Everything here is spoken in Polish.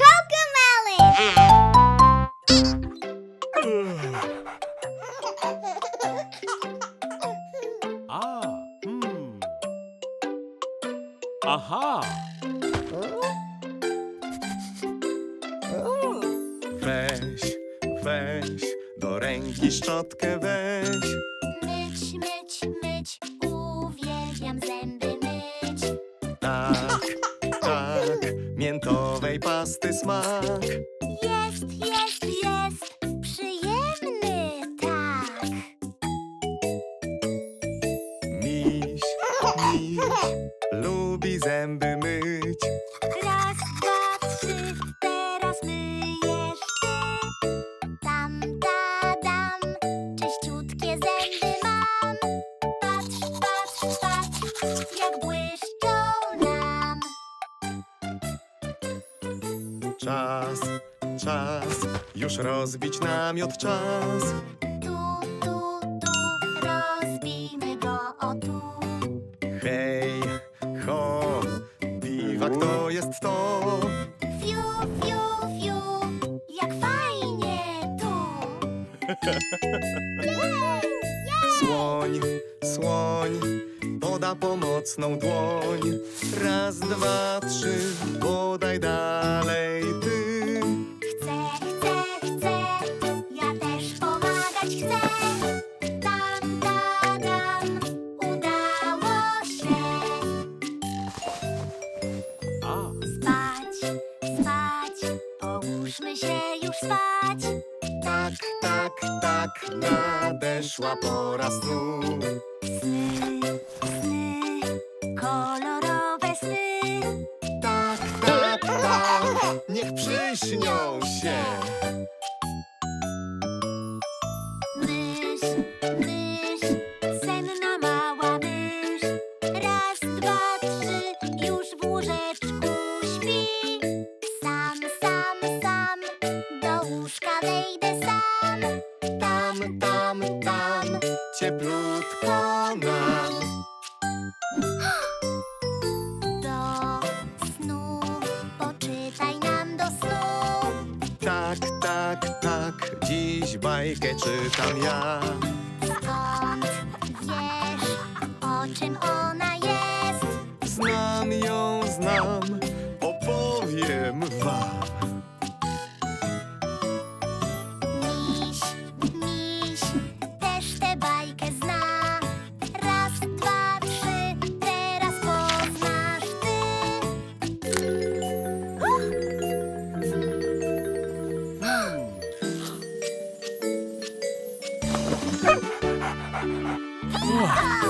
Cocomelon! A, hmm. Aha! Weź, weź, do ręki szczotkę weź. Myć, myć, myć, pasty smak. Jest Czas, czas, już rozbić namiot czas. Tu, tu, tu, rozbijmy go o tu. Hej, ho, biwak to jest to. Fiu, fiu, fiu, jak fajnie tu. Słoń, słoń, poda pomocną dłoń. Raz, dwa, trzy, podaj dalej ty. Już spać. Tak, tak, tak, nadeszła pora snu. Sny, sny, kolorowe sny. Tak, tak, tak, niech przyśnią się. Cieplutko nam. Do snu, poczytaj nam do snu. Tak, tak, tak, dziś bajkę czytam ja. Skąd wiesz, o czym ona jest? Znam ją, znam, opowiem wam. Oh.